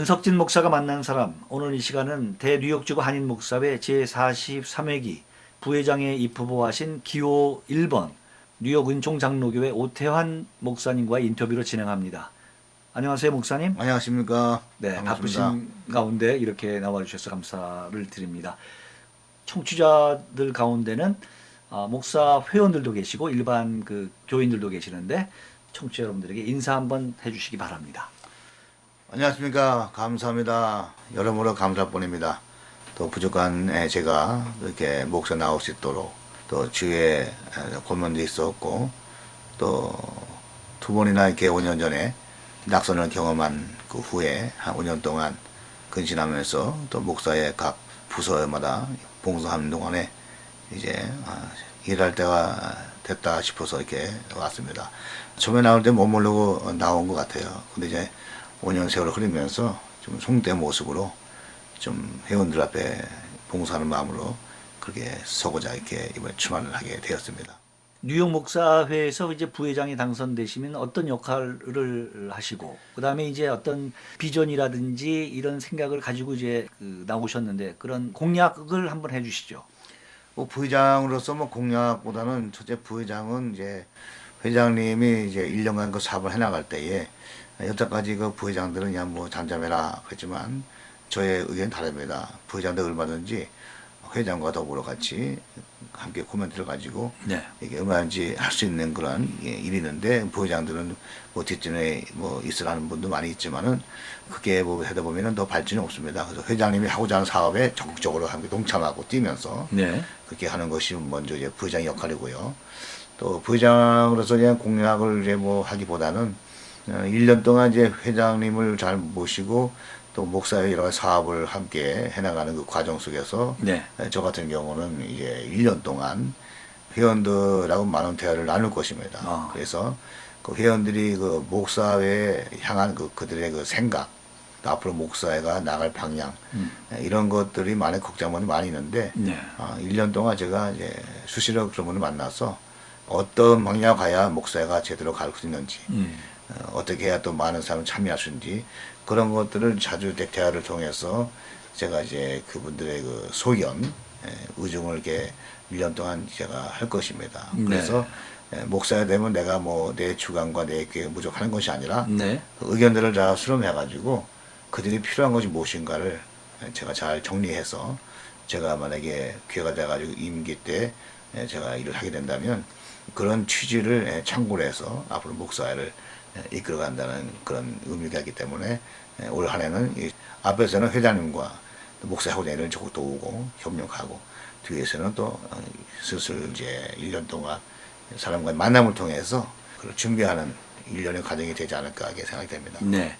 문석진 목사가 만난 사람 오늘 이 시간은 대뉴욕지구 한인 목사회 제43회기 부회장에 입후보하신 기호 1번 뉴욕 은총 장로교회 오태환 목사님과 인터뷰를 진행합니다. 안녕하세요 목사님. 안녕하십니까. 네, 반갑습니다. 바쁘신 가운데 이렇게 나와주셔서 감사를 드립니다. 청취자들 가운데는 아, 목사 회원들도 계시고 일반 그 교인들도 계시는데 청취자 여러분들에게 인사 한번 해주시기 바랍니다. 안녕하십니까. 감사합니다. 여러모로 감사뿐입니다. 또 부족한 에, 제가 이렇게 목사 나올 수 있도록 또 주위에 에, 고민도 있었고 또 두 번이나 이렇게 5년 전에 낙선을 경험한 그 후에 한 5년 동안 근신하면서 또 목사의 각 부서마다 봉사하는 동안에 이제 아, 일할 때가 됐다 싶어서 이렇게 왔습니다. 처음에 나올 때 못 모르고 나온 것 같아요. 근데 이제 5년 세월을 흐르면서 좀 송대 모습으로 좀 회원들 앞에 봉사하는 마음으로 그렇게 서고자 이렇게 이번에 출마를 하게 되었습니다. 뉴욕 목사회에서 이제 부회장이 당선되시면 어떤 역할을 하시고 그다음에 이제 어떤 비전이라든지 이런 생각을 가지고 이제 그 나오셨는데 그런 공약을 한번 해 주시죠. 뭐 부회장으로서 뭐 공약보다는 첫째 부회장은 이제 회장님이 이제 1년간 그 사업을 해 나갈 때에 여태까지 그 부회장들은 그냥 뭐 잠잠해라 그랬지만 저의 의견이 다릅니다. 부회장들 얼마든지 회장과 더불어 같이 함께 코멘트를 가지고 네. 이게 얼마든지 할 수 있는 그런 예, 일이 있는데 부회장들은 뭐 뒷전에 뭐 있으라는 분도 많이 있지만은 그게 뭐 하다 보면은 더 발전이 없습니다. 그래서 회장님이 하고자 하는 사업에 적극적으로 함께 동참하고 뛰면서 네. 그렇게 하는 것이 먼저 이제 부회장 역할이고요. 또 부회장으로서 그냥 공약을 이제 뭐 하기보다는 어, 1년 동안 이제 회장님을 잘 모시고 또 목사의 여러 사업을 함께 해나가는 그 과정 속에서 네. 저 같은 경우는 이제 1년 동안 회원들하고 많은 대화를 나눌 것입니다. 아. 그래서 그 회원들이 그 목사회에 향한 그 그들의 그 생각, 또 앞으로 목사회가 나갈 방향 이런 것들이 많은 걱정이 많이 있는데 네. 아, 1년 동안 제가 이제 수시로 그런 분을 만나서 어떤 방향 가야 목사회가 제대로 갈 수 있는지 음. 어, 어떻게 해야 또 많은 사람이 참여할 수 있는지 그런 것들을 자주 대- 대화를 통해서 제가 이제 그분들의 그 소견, 예, 의중을 이렇게 1년 동안 제가 할 것입니다. 네. 그래서 예, 목사가 되면 내가 뭐 내 주관과 내 계획 무족하는 것이 아니라 네. 그 의견들을 다 수렴해가지고 그들이 필요한 것이 무엇인가를 제가 잘 정리해서 제가 만약에 기회가 돼가지고 임기 때 예, 제가 일을 하게 된다면 그런 취지를 예, 참고로 해서 앞으로 목사를 예, 이끌어간다는 그런 의미가 있기 때문에 예, 올 한해는 이 앞에서는 회장님과 내를 적극 도우고 협력하고 뒤에서는 또 어, 슬슬 이제 1년 동안 사람과의 만남을 통해서 그걸 준비하는 일련의 과정이 되지 않을까 하게 생각이 됩니다. 네.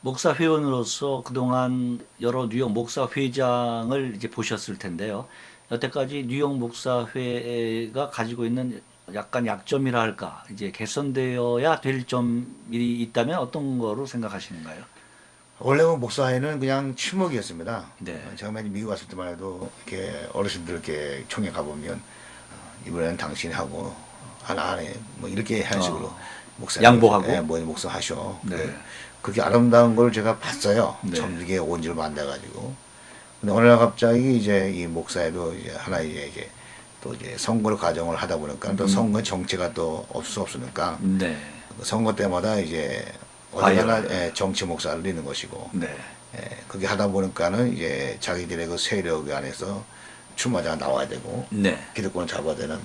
목사 회원으로서 그동안 여러 뉴욕 목사 회장을 이제 보셨을 텐데요. 여태까지 뉴욕 목사회가 가지고 있는 약간 약점이라 할까 이제 개선되어야 될 점이 있다면 어떤 거로 생각하시는가요? 원래 는 목사회는 그냥 추목이었습니다. 네. 어, 제가 맨 미국 왔을 때만 해도 이렇게 어르신들 이렇게 총회 가보면 어, 이번에는 당신이 하고 하나 안에 뭐 이렇게 하는 식으로 어. 목사 양보하고? 네, 뭐 목사 하셔. 네. 그렇게 아름다운 걸 제가 봤어요. 네. 처음 이게 온안 돼가지고. 근데 어느 날 갑자기 이제 이 목사에도 이제 하나 이제 이제 또 이제 선거를 과정을 하다 보니까 음. 또 선거 정치가 또 없을 수 없으니까 네. 그 선거 때마다 이제. 어디가나 예, 정치 목사를 내는 것이고 네. 예, 그렇게 하다 보니까는 이제 자기들의 그 세력 안에서 출마자가 나와야 되고 네. 기득권을 잡아야 되는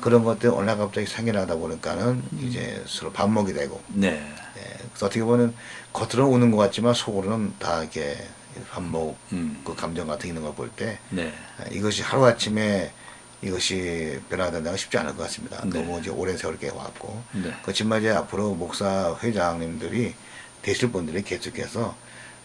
그런 것들 어느 날 갑자기 생겨나다 보니까는 이제 서로 반목이 되고 네. 예, 그래서 어떻게 보면 겉으로는 우는 것 같지만 속으로는 다 이렇게 반목 음. 그 감정 같은 게 있는 걸 볼때 네. 이것이 하루아침에 이것이 변화된다는 건 쉽지 않을 것 같습니다. 네. 너무 이제 오랜 세월 이렇게 왔고 네. 그렇지만 이제 앞으로 목사 회장님들이 되실 분들이 계속해서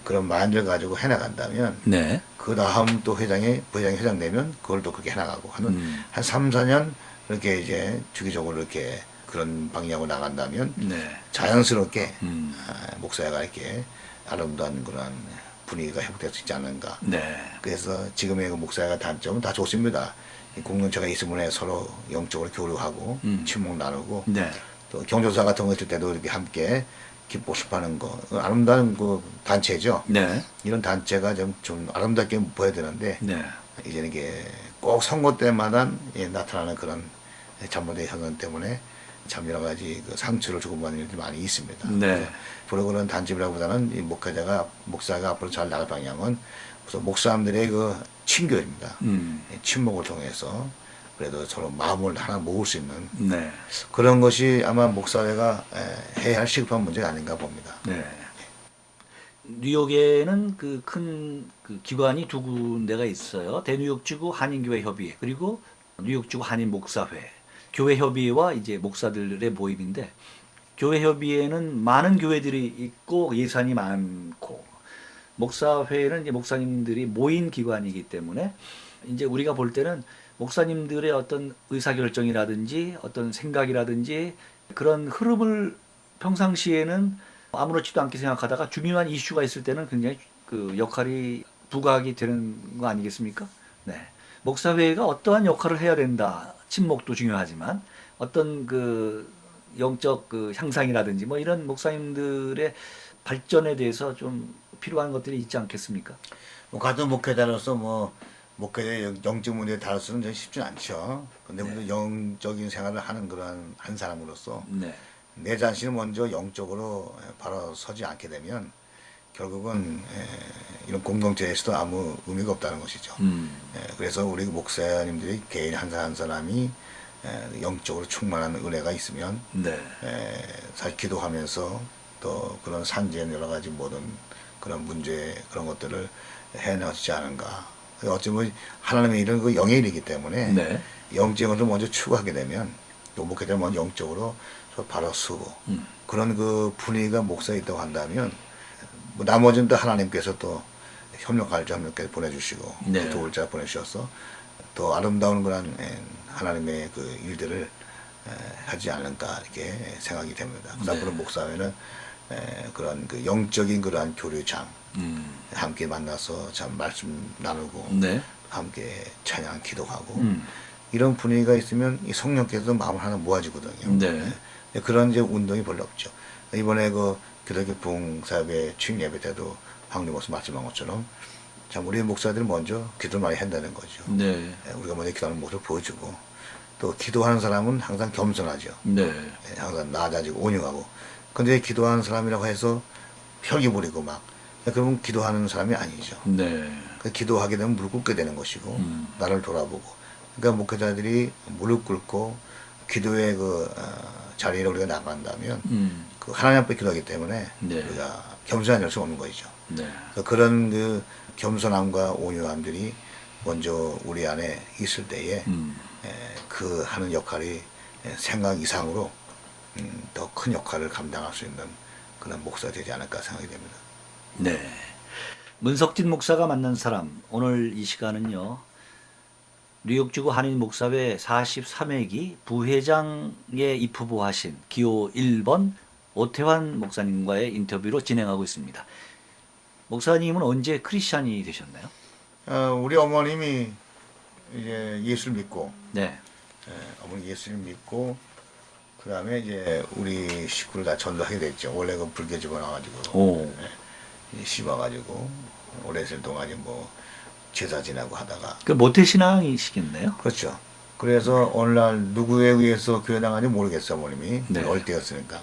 그런 마인드를 가지고 해나간다면 네. 그 다음 또 회장이 부회장이 회장 되면 그걸 또 그렇게 해나가고 하는 음. 한 3, 4년 이렇게 이제 주기적으로 이렇게 그런 방향으로 나간다면 네. 자연스럽게 음. 아, 목사가 이렇게 아름다운 그런 분위기가 회복될 수 있지 않는가. 네. 그래서 지금의 그 목사가 단점은 다 좋습니다. 이 공동체가 있으면 서로 영적으로 교류하고 음. 친목 나누고 네. 또 경조사 같은 거 있을 때도 이렇게 함께 기뻐습하는 거그 아름다운 그 단체죠. 네. 이런 단체가 좀, 좀 아름답게 보여야 되는데 네. 이제는 이게 꼭 선거 때마다 예, 나타나는 그런 잘못된 현상 때문에 참 여러 가지 그 상처를 주고받는 일들이 많이 있습니다. 네. 부러 그런 단체라보다는 이 목회자가 목사가 앞으로 잘 나갈 방향은 우선 목사님들의 그 친교입니다. 음. 예, 친목을 통해서 그래도 서로 마음을 하나 모을 수 있는 네. 그런 것이 아마 목사회가 에, 해야 할 시급한 문제가 아닌가 봅니다. 네. 뉴욕에는 그 큰 그 기관이 두 군데가 있어요. 대뉴욕지구 한인교회 협의회 그리고 뉴욕지구 한인 목사회. 교회 협의회와 이제 목사들의 모임인데 교회 협의회는 많은 교회들이 있고 예산이 많고 목사회는 이제 목사님들이 모인 기관이기 때문에 이제 우리가 볼 때는 목사님들의 어떤 의사결정이라든지 어떤 생각이라든지 그런 흐름을 평상시에는 아무렇지도 않게 생각하다가 중요한 이슈가 있을 때는 굉장히 그 역할이 부각이 되는 거 아니겠습니까? 네. 목사회가 어떠한 역할을 해야 된다. 친목도 중요하지만 어떤 그 영적 그 향상이라든지 뭐 이런 목사님들의 발전에 대해서 좀 필요한 것들이 있지 않겠습니까? 뭐 같은 목회자로서 뭐 목회자의 영- 영적 문제에 다룰 수는 좀 쉽진 않죠. 근데 네. 영적인 생활을 하는 그런 한 사람으로서 네. 내 자신을 먼저 영적으로 바로 서지 않게 되면 결국은 에, 이런 공동체에서도 아무 의미가 없다는 것이죠. 음. 에, 그래서 우리 목사님들이 개인 한 사람 한 사람이 에, 영적으로 충만한 은혜가 있으면 네. 에, 사실 기도하면서 또 그런 산지의 여러 가지 모든 그런 문제 그런 것들을 해내지 않은가. 어쩌면 하나님의 일은 그 영의 일이기 때문에 네. 것을 먼저 추구하게 되면 또 목회자는 먼저 영적으로 서 바로 서고 음. 그런 그 분위기가 목사에 있다고 한다면 뭐 나머지는 또 하나님께서 또 협력할 자 협력께 보내주시고 네. 또 도울 자 보내주셔서 또 아름다운 그런 에, 하나님의 그 일들을 에, 하지 않을까 이렇게 생각이 됩니다. 그래서 네. 목사회는 에, 그런 그 영적인 그러한 교류장 음. 함께 만나서 참 말씀 나누고 네. 함께 찬양 기도하고 음. 이런 분위기가 있으면 이 성령께서 마음을 하나 모아지거든요. 네. 네, 그런 이제 운동이 별로 없죠. 이번에 그 기독교 부흥사역의 취임 예배 때도 황리 목사 말씀한 것처럼 참 우리 목사들이 먼저 기도를 많이 한다는 거죠. 네. 예, 우리가 먼저 기도하는 모습을 보여주고 또 기도하는 사람은 항상 겸손하죠. 네. 예, 항상 낮아지고 온유하고. 근데 기도하는 사람이라고 해서 혈기 부리고 막 예, 그러면 기도하는 사람이 아니죠. 네. 그 기도하게 되면 무릎 꿇게 되는 것이고 음. 나를 돌아보고 그러니까 목회자들이 무릎 꿇고 기도의 그 어, 자리를 우리가 나간다면 음. 그 하나님 앞에 기도하기 때문에 네. 우리가 겸손한 열수 없는 것이죠. 네. 그래서 그런 그 겸손함과 온유함들이 먼저 우리 안에 있을 때에 음. 에, 그 하는 역할이 에, 생각 이상으로 음, 더 큰 역할을 감당할 수 있는 그런 목사가 되지 않을까 생각이 됩니다. 네. 문석진 목사가 만난 사람 오늘 이 시간은요. 뉴욕지구 한인 목사회 43회기 부회장에 입후보하신 기호 1번 오태환 목사님과의 인터뷰로 진행하고 있습니다. 목사님은 언제 크리스찬이 되셨나요? 어, 우리 어머님이 이제 예수를 믿고 네. 예, 어머니 예수를 믿고 그 다음에 이제 우리 식구를 다 전도하게 됐죠. 원래 그 불교 집어나가지고 오. 씹어가지고 오래될 동안 이제 뭐 제사 지내고 하다가 그 모태 신앙이시겠네요. 그렇죠. 그래서 어느 날 누구에 의해서 교회 나가는지 모르겠어 어머님이 네. 어릴 때였으니까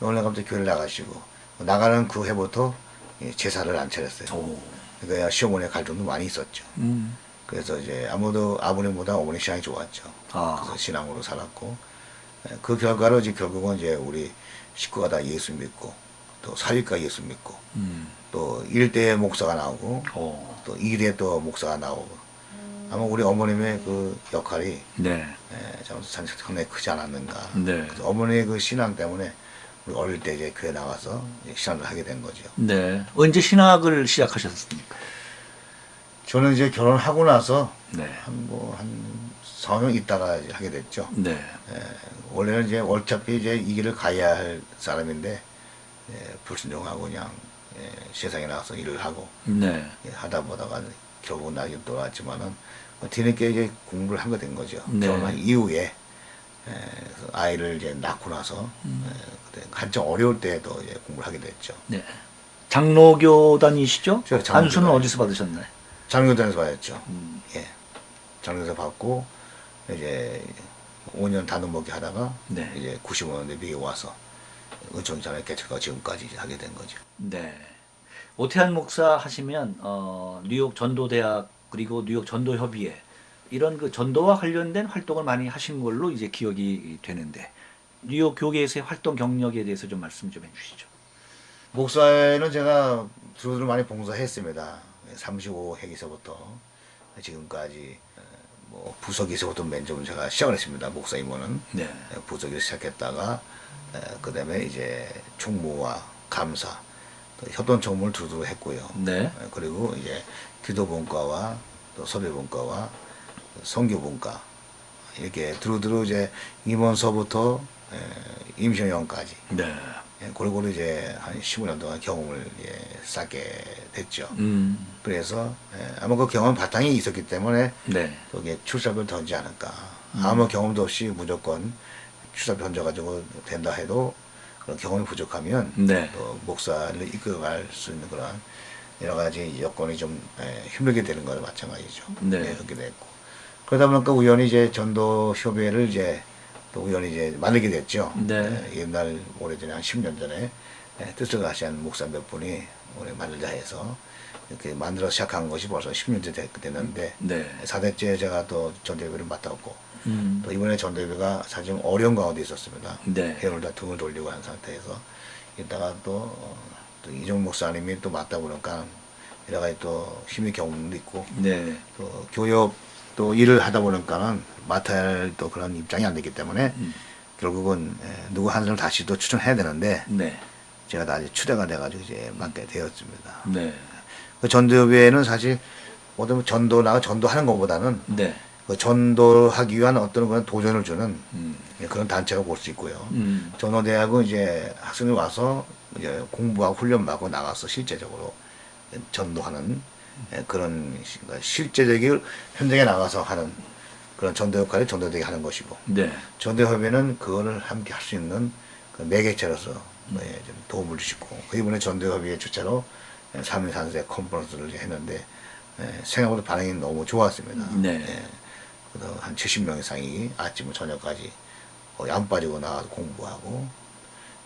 어느 날 갑자기 교회를 나가시고 나가는 그 해부터 이 제사를 안 차렸어요. 오. 그러니까 시어머니의 갈등도 많이 있었죠. 음. 그래서 이제 아무도 아버님보다 어머니 신앙이 좋았죠. 아. 그래서 신앙으로 살았고 예, 그 결과로 이제 결국은 이제 우리 식구가 다 예수 믿고 또 사위가 예수 믿고 음. 또 일대 목사가 나오고 오. 또 일대 또 목사가 나오고 아마 우리 어머님의 그 역할이 네. 예, 참 상당히 크지 않았는가. 네. 어머니의 그 신앙 때문에 우리 어릴 때 이제 교회 나가서 이제 신앙을 하게 된 거죠. 네. 언제 신학을 시작하셨습니까? 저는 이제 결혼하고 나서 네. 한뭐한 4년 있다가 이제 하게 됐죠. 네. 예, 원래는 이제 어차피 이제 이 길을 가야 할 사람인데 예, 불순종하고 그냥 예, 세상에 나가서 일을 하고 네. 예, 하다 보다가 결국은 나중에 돌아왔지만은 뭐 뒤늦게 이제 공부를 하게 된 거죠. 네. 결혼한 이후에 에, 그래서 아이를 이제 낳고 나서 에, 그때 한참 어려울 때도 이제 공부를 하게 됐죠. 네. 장로교 다니시죠? 제가 장로교 안수는. 어디서 받으셨나요? 장로교단에서 받았죠. 음. 예. 장로교에서 받고 이제 5년 단원 먹기 하다가 네. 이제 95년대 미국에 와서 은총전에 개척하고 지금까지 이제 하게 된 거죠. 네. 오태한 목사 하시면 어, 뉴욕 전도대학 그리고 뉴욕 전도협의회 이런 그 전도와 관련된 활동을 많이 하신 걸로 이제 기억이 되는데 뉴욕 교계에서의 활동 경력에 대해서 좀 말씀 좀 해주시죠. 목사에는 제가 두루두루 많이 봉사했습니다. 35회기서부터 지금까지 에, 뭐 부서기서부터 맨 처음 제가 시작을 했습니다. 목사 임원은 네. 에, 부서기를 시작했다가 에, 그다음에 이제 총무와 감사, 또 협동 총무를 두루두루 했고요. 네. 에, 그리고 이제 기도본과와 또 서배본과와 성교본과 이렇게 두루두루 이제 임원서부터 에, 임시형까지 네. 예, 고루고루 이제 한 15년 동안 경험을 예, 쌓게 됐죠. 음. 그래서 예, 아마 그 경험 바탕이 있었기 때문에 네. 거기에 출사를 던지 않을까. 아무 경험도 없이 무조건 출사를 던져가지고 된다 해도 그런 경험이 부족하면 네. 또 목사를 이끌어갈 수 있는 그런 여러 가지 여건이 좀 예, 힘들게 되는 거나 마찬가지죠. 네. 예, 그렇게 됐고 그러다 보니까 우연히 이제 전도 협의회를 이제 또 우연히 이제 만들게 됐죠. 네. 예, 옛날 오래전에 한 10년 전에 예, 뜻을 가시한 목사 몇 분이 올해 만들자 해서 이렇게 만들어 시작한 것이 벌써 10년째 됐, 됐는데 네. 4대째 제가 또 전대회를 맡았고 음. 또 이번에 전대회가 사실 좀 어려운 가운데 있었습니다. 네. 회원을 다 등을 돌리고 한 상태에서 이따가 또, 어, 또 이종 목사님이 또 맡다 보니까 여러 가지 또 힘의 경험도 있고 네. 또 교육 또 일을 하다 보니까는 맡아야 할 또 그런 입장이 안 되기 때문에 음. 결국은 예, 누구 한 사람 다시 또 추천해야 되는데 네. 제가 다 이제 추대가 돼가지고 이제 맡게 되었습니다. 네. 그 전도협의회는 사실 어떤 전도나 전도하는 것보다는 네. 그 전도하기 위한 어떤 그런 도전을 주는 음. 예, 그런 단체가 볼 수 있고요. 음. 전도대학은 이제 학생이 와서 이제 공부하고 훈련받고 나가서 실제적으로 전도하는 예, 그런 시- 그러니까 실제적인 현장에 나가서 하는 그런 전도 역할을 전도대학이 하는 것이고 네. 전도협의회는 그거를 함께 할 수 있는 그 매개체로서 뭐, 예, 좀 도움을 주시고 그 이번에 전도협의회 주최로 3일 3세 컨퍼런스를 했는데 예, 생각보다 반응이 너무 좋았습니다. 네. 예, 그래서 한 70명 이상이 아침 저녁까지 거의 안 빠지고 나와서 공부하고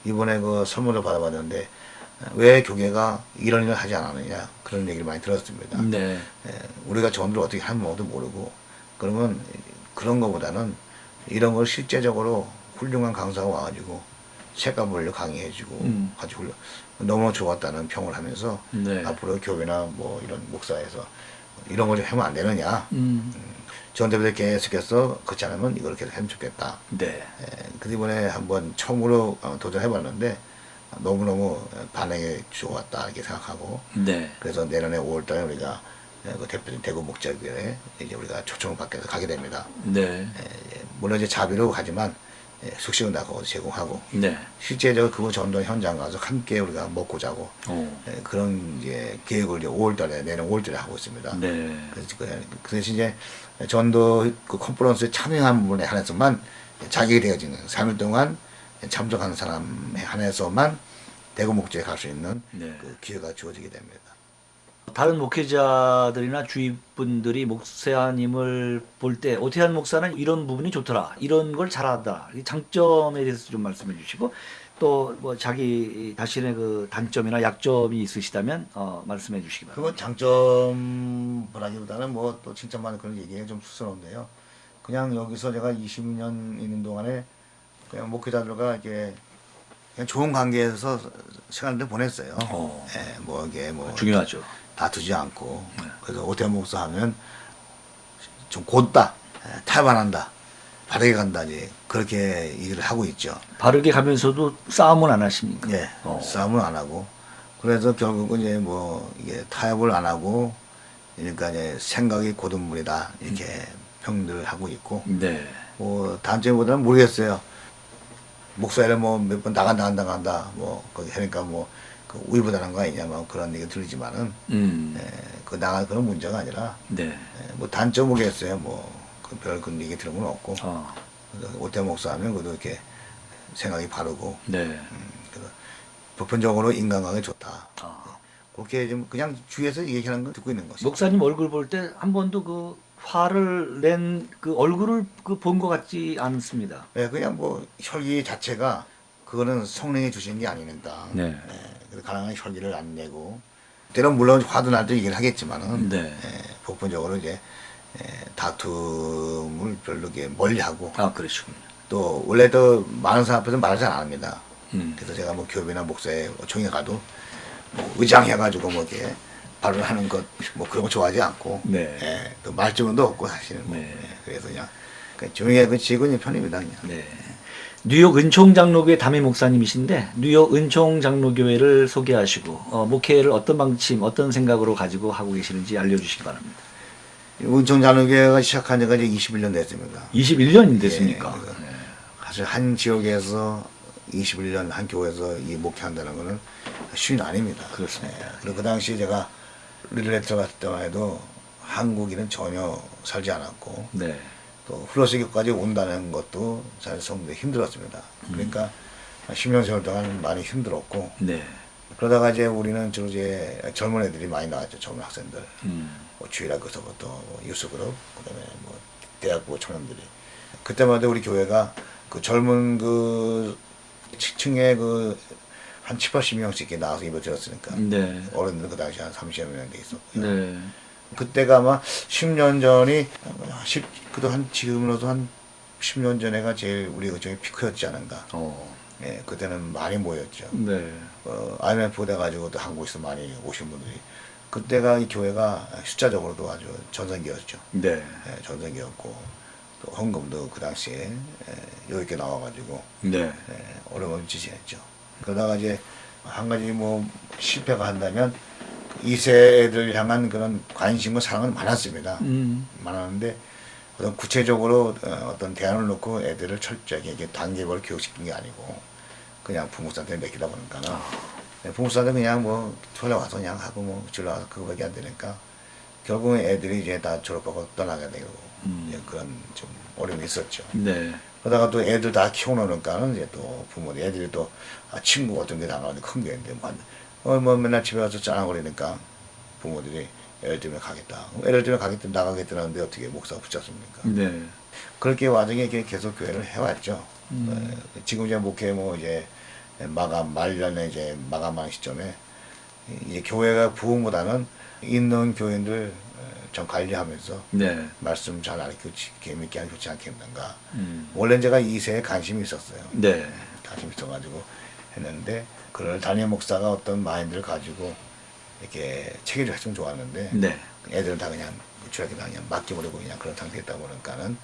이번에 그 선물을 받아봤는데 어, 왜 교계가 이런 일을 하지 않았느냐 그런 얘기를 많이 들었습니다. 네. 예, 우리가 전도를 어떻게 하는 것도 모르고 그러면 그런 것보다는 이런 걸 실제적으로 훌륭한 강사가 와가지고 책가물로 강의해주고 음. 아주 훌륭 너무 좋았다는 평을 하면서 네. 앞으로 교회나 뭐 이런 목사에서 이런 걸 좀 하면 안 되느냐 음. 전대부들 계속해서 그렇지 않으면 이걸 계속 하면 좋겠다 네. 예, 그 이번에 한번 처음으로 어, 도전해봤는데 너무너무 반응이 좋았다 이렇게 생각하고 네. 그래서 내년에 5월달에 우리가 예, 그 대표적인 대구 목자교회 이제 우리가 초청을 받게 해서 가게 됩니다. 네. 예, 예, 물론 이제 자비로 가지만 예, 숙식은 다 거기서 제공하고 네. 실제적으로 그 전도 현장 가서 함께 우리가 먹고 자고 오. 예, 그런 이제 계획을 이제 5월달에 내년 5월달에 하고 있습니다. 네. 그래서 그, 그 대신 이제 전도 그 컨퍼런스에 참여한 부분에 한해서만 자격이 되어지는 3일 동안 참석한 사람에 한해서만 대구 목적에 갈 수 있는 네. 그 기회가 주어지게 됩니다. 다른 목회자들이나 주위 분들이 목사님을 볼 때 오태한 목사는 이런 부분이 좋더라, 이런 걸 잘한다, 이 장점에 대해서 좀 말씀해 주시고 또 뭐 자기 자신의 그 단점이나 약점이 있으시다면 어, 말씀해 주시기 바랍니다. 그건 장점보다기보다는 뭐 또 칭찬받는 그런 얘기가 좀 쑥스러운데요. 그냥 여기서 제가 20년 있는 동안에 그냥 목회자들과 이렇게 그냥 좋은 관계에서 시간을 보냈어요. 어. 예, 뭐 이게 뭐 중요하죠. 다투지 않고 네. 그래서 오태원 목사 하면 좀 곧다 예, 탈반한다 바르게 간다 이제 그렇게 얘기를 하고 있죠. 바르게 가면서도 싸움은 안 하십니까? 예, 어. 싸움을 안 하고 그래서 결국은 이제 뭐 이게 타협을 안 하고 그러니까 이제 생각이 고든 물이다 이렇게 평들을 하고 있고 네. 뭐 단점보다는 모르겠어요. 목사를 뭐 몇 번 나간다 간다 간다 뭐 거기 하니까 뭐 그 우위보다는 거 아니냐 뭐 그런 얘기 들리지만은 음. 예, 그 나갈 그런 문제가 아니라 네. 예, 뭐 단점 모르겠어요. 뭐별 그런 얘기 들은 건 없고 어. 오태 목사하면 그도 이렇게 생각이 바르고 네. 음, 그래서 보편적으로 인간관계 좋다. 아. 그렇게 좀 그냥 주위에서 얘기하는 걸 듣고 있는 것이죠. 목사님 얼굴 볼 때 한 번도 그 화를 낸 그 얼굴을 그 본 것 같지 않습니다. 예, 그냥 뭐 혈기 자체가 그거는 성령이 주신 게 아니니까. 네. 예, 그래서 가능한 혈기를 안 내고 때론 물론 화도 날 때 얘기를 하겠지만은 네. 예, 보편적으로 이제 예, 다툼을 별로 이렇게 멀리하고 아 그러시군요. 또 원래 또 많은 사람 앞에서 말을 잘 안 합니다. 음. 그래서 제가 뭐 교회나 목사에 총회 가도 뭐 의장해가지고 뭐 이렇게 발언하는 것 뭐 그런 거 좋아하지 않고 네. 예, 또 말주문도 없고 사실은 뭐. 네. 예, 그래서 그냥 그냥 조용히 그 있는 편입니다 그냥. 네. 뉴욕 은총 장로교회 담임 목사님이신데 뉴욕 은총 장로교회를 소개하시고 어, 목회를 어떤 방침, 어떤 생각으로 가지고 하고 계시는지 알려주시기 바랍니다. 자노교회가 시작한 지가 이제 21년 됐습니다. 21년이 됐습니까? 예, 그래서 네. 사실 한 지역에서 21년 한 교회에서 이 목회한다는 거는 쉬운 일 아닙니다. 그렇습니다. 예, 그리고 그 당시에 제가 리들레 들어갔을 때만 해도 한국인은 전혀 살지 않았고 네. 또 플러스교까지 온다는 것도 사실 성도에 힘들었습니다. 그러니까 10년 세월 동안 많이 힘들었고 네. 그러다가 이제 우리는 주로 이제 젊은 애들이 많이 나왔죠. 젊은 학생들. 음. 뭐 주일학교서부터 뭐 유스그룹 그다음에 뭐 대학부 청년들이 그때마다 우리 교회가 그 젊은 그 층에 그 한 7, 80명씩 이렇게 나와서 드렸으니까 네. 어른들은 그 당시 한 30여 명 돼 있었고요. 네. 그때가 아마 10년 전이 10 그도 한 지금으로도 한 10년 전에가 제일 우리 그쪽에 피크였지 않은가. 어. 예, 그때는 많이 모였죠. 네. 어, IMF 돼 가지고 또 한국에서 많이 오신 분들이 그때가 이 교회가 숫자적으로도 아주 전성기였죠. 네. 예, 전성기였고 또 헌금도 그 당시에 예, 여유 있게 나와가지고 네. 예, 어려움없이 지냈죠. 그러다가 이제 한 가지 뭐 실패가 한다면 이 세를 향한 그런 관심과 사랑은 많았습니다. 음. 많았는데 어떤 구체적으로 어, 어떤 대안을 놓고 애들을 철저하게 이게 단계별로 교육시킨 게 아니고 그냥 부모님한테 맡기다 보니까는 네, 부모님한테 그냥 뭐 졸라 와서 그냥 하고 뭐 졸라 와서 그거밖에 안 되니까 결국은 애들이 이제 다 졸업하고 떠나게 되고 음. 그런 좀 어려움이 있었죠. 네. 그러다가 또 애들 다 키워놓으니까는 이제 또 부모들 애들이 또 아, 친구 같은 게 나가는데 큰 교회인데 뭐, 한- 어, 뭐 맨날 집에 와서 짠하거리니까 부모들이 애들 때문에 가겠다. 애들 때문에 가겠다 나가겠다는데 어떻게 목사 붙잡습니까? 네. 그렇게 와중에 계속 교회를 해왔죠. 음. 어, 지금 이제 목회 뭐 이제 마감 말년에 이제 마감하는 시점에 이제 교회가 부흥보다는 있는 교인들 어, 좀 관리하면서 네. 말씀 잘 알고 재밌게 좋지 않겠는가. 음. 원래 제가 이세에 관심이 있었어요. 네. 관심 있어가지고 했는데 그걸 담임 목사가 어떤 마인드를 가지고 이렇게 체계를 했으면 좋았는데 네. 애들은 다 그냥 다 그냥 맡겨버리고 그냥 그런 상태였다 보니까는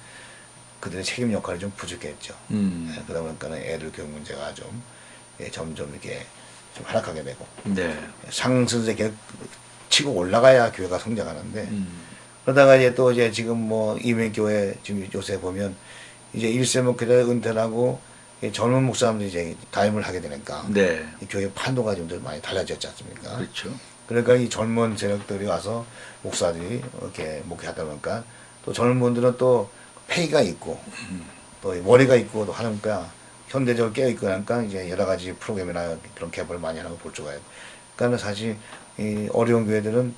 그들의 책임 역할이 좀 부족했죠. 음. 예, 그러다 보니까는 애들 교육 문제가 좀 예, 점점 이렇게 좀 하락하게 되고 네. 상승세 이렇게 치고 올라가야 교회가 성장하는데 음. 그러다가 이제 또 이제 지금 뭐 이민교회 지금 요새 보면 이제 일세 목회자 은퇴를 하고 이 젊은 목사님들이 이제 가임을 하게 되니까 네. 이 교회 판도가 좀 더 많이 달라졌지 않습니까? 그렇죠. 그러니까 이 젊은 세력들이 와서 목사들이 이렇게 목회하다 보니까 또 젊은 분들은 또 페이가 있고 또 머리가 있고 또 하니까 현대적으로 깨어 있고 하니까 이제 여러 가지 프로그램이나 그런 개발을 많이 하는 걸볼 수가 있고 그러니까 사실 이 어려운 교회들은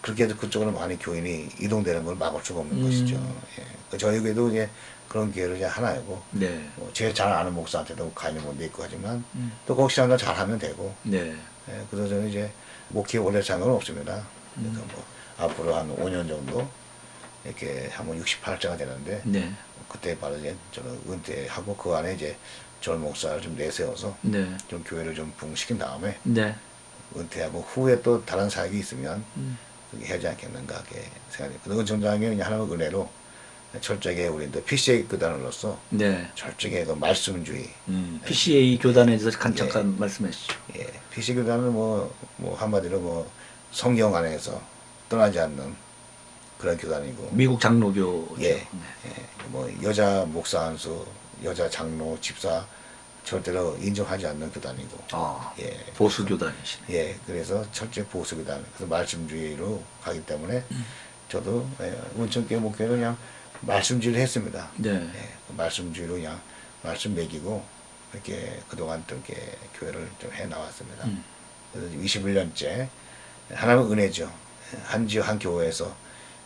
그렇게 해서 그쪽으로 많이 교인이 이동되는 걸 막을 수가 없는 음. 것이죠. 예. 그 저희 교회도 이제 그런 기회를 이제 하나이고 네. 뭐 제일 잘 아는 목사한테도 가는 분도 있고 하지만 음. 또그 혹시나 잘하면 되고 네. 예, 그래서 저는 이제 목회 오래 상관 없습니다. 그래서 뭐 앞으로 한 5년 정도 이렇게 한번 68자가 되는데 네. 그때 바로 이제 저는 은퇴하고 그 안에 이제 젊은 목사를 좀 내세워서 네. 좀 교회를 좀 부흥시킨 다음에 네. 은퇴하고 후에 또 다른 사역이 있으면 음. 그렇게 하지 않겠는가 하게 생각해요. 그리고 전장이 그냥 하나의 은혜로 철저하게 우리 또 PCA 교단으로서 네. 철저하게 그 말씀주의 음. PCA 교단에 대해서 간 예. 잠깐 말씀하시죠. 예, PC 교단은 뭐, 뭐 한마디로 뭐 성경 안에서 떠나지 않는 그런 교단이고, 미국 장로교. 예, 예, 뭐 여자 목사 한 수, 여자 장로, 집사 절대로 인정하지 않는 교단이고, 아. 예, 보수 교단이시네. 예, 그래서 철저히 보수 교단, 그래서 말씀주의로 가기 때문에 저도 예, 운천교회 목회를 그냥 말씀지를 했습니다. 네. 예, 그 말씀주의로 그냥 말씀 매기고 이렇게 그동안 또 이렇게 교회를 좀 해 나왔습니다. 음. 그래서 21년째 하나님의 은혜죠. 한 지역 한 교회에서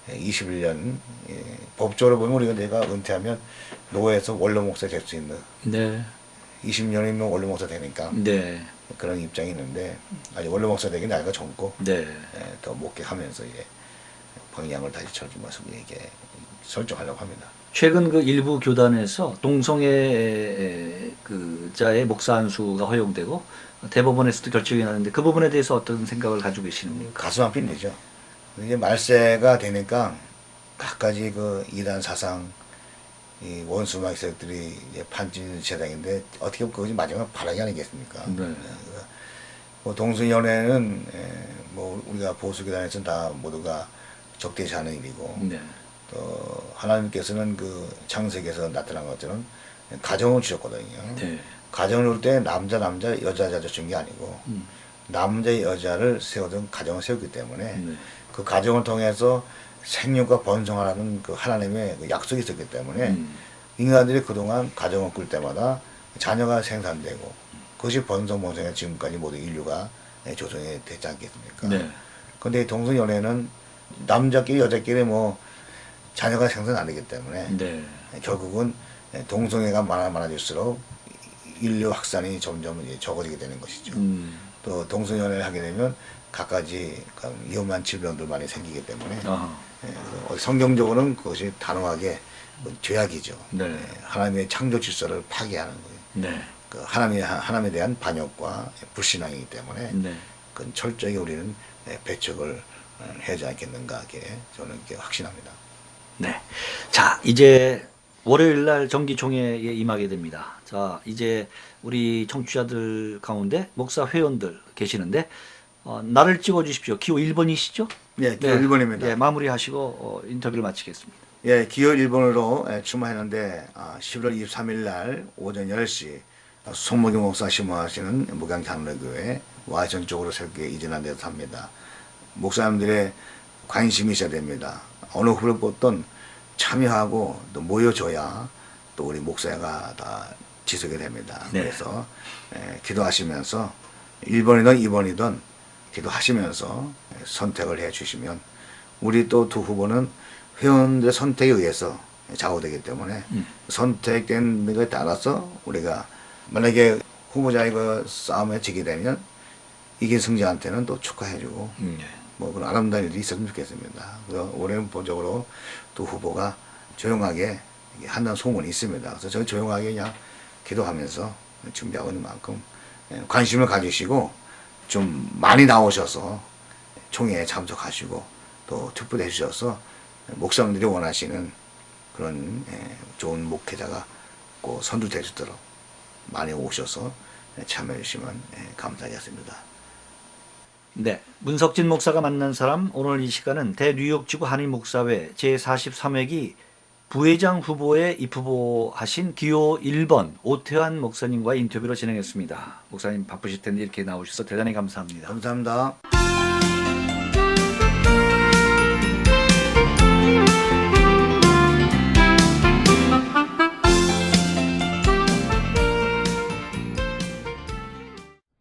21년 예, 법적으로 보면 우리가 내가 은퇴하면 노예에서 원로 목사 될 수 있는 네. 20년이면 원로 목사 되니까 네. 그런 입장이 있는데 아직 원로 목사 되기 나이가 젊고 네. 예, 더 목회하면서 이제 방향을 다시 찾으면서 이게 설정하려고 합니다. 최근 그 일부 교단에서 동성애 그 자의 목사 안수가 허용되고 대법원에서도 결정이 나는데 그 부분에 대해서 어떤 생각을 가지고 계시는가? 가슴 아픈 일이죠. 이제 말세가 되니까 갖가지 그 이단 사상, 이 원수 이제 판진 세상인데 어떻게 보면 그것이 마지막 바람이 아니겠습니까? 네. 뭐 동성연애는 에, 뭐 우리가 보수교단에서는 다 모두가 적대시 하는 일이고 네. 또 하나님께서는 그 창세기에서 나타난 것처럼 가정을 주셨거든요. 네. 가정을 올때 남자 남자 여자 여자 주신 게 아니고 음. 남자 여자를 세우던 가정을 세웠기 때문에 네. 그 가정을 통해서 생육과 번성하라는 그 하나님의 그 약속이 있었기 때문에 음. 인간들이 그동안 가정을 꿀 때마다 자녀가 생산되고 그것이 번성 번성해 지금까지 모든 인류가 조성이 되지 않겠습니까? 네. 근데 이 동성 연애는 남자끼리 여자끼리 뭐 자녀가 생산 안 되기 때문에 네. 결국은 동성애가 많아 많아질수록 인류 확산이 점점 이제 적어지게 되는 것이죠. 음. 또 동성연애를 하게 되면 갖가지 그런 위험한 질병들 많이 생기기 때문에. 예, 성경적으로는 그것이 단호하게 그 죄악이죠. 네. 예, 하나님의 창조 질서를 파괴하는 거예요. 네. 그 하나님의 하나님에 대한 반역과 불신앙이기 때문에 네. 그건 철저히 우리는 예, 배척을 어, 해야지 않겠는가 이렇게 저는 이렇게 확신합니다. 네. 자, 이제 월요일 날 정기총회에 임하게 됩니다. 자, 이제 우리 청취자들 가운데 목사 회원들 계시는데 어, 나를 찍어 주십시오. 기호 1번이시죠? 예, 기호 1번입니다. 예, 마무리하시고 어, 인터뷰를 마치겠습니다. 예, 기호 1번으로 예, 출마했는데 아, 11월 23일 날 오전 10시 송목이 목사 심호하시는 목양장로교회 와이천 쪽으로 새롭게 이전한 데서 삽니다. 목사님들의 관심이 있어야 됩니다. 어느 후를 뽑든 참여하고 또 모여줘야 또 우리 목사가 다 지속이 됩니다. 네. 그래서 예, 기도하시면서 1번이든 2번이든 기도하시면서 예, 선택을 해 주시면 우리 또 두 후보는 회원들의 선택에 의해서 좌우되기 때문에 음. 선택된 것에 따라서 우리가 만약에 후보자의 그 싸움에 지게 되면 이긴 승자한테는 또 축하해주고 음, 예. 뭐 그런 아름다운 일이 있었으면 좋겠습니다. 그래서 올해는 본적으로 두 후보가 조용하게 한다는 소문이 있습니다. 그래서 저희 조용하게 그냥 기도하면서 준비하고 있는 만큼 예, 관심을 가지시고 좀 많이 나오셔서 총회에 참석하시고 또 투표해 주셔서 목사님들이 원하시는 그런 예, 좋은 목회자가 꼭 있도록 많이 오셔서 참여해 주시면 예, 감사하겠습니다. 네. 문석진 목사가 만난 사람 오늘 이 시간은 대뉴욕 지구 한인 목사회 제43회기 부회장 후보에 입후보하신 기호 1번 오태환 목사님과 인터뷰를 진행했습니다. 목사님 바쁘실 텐데 이렇게 나오셔서 대단히 감사합니다. 감사합니다.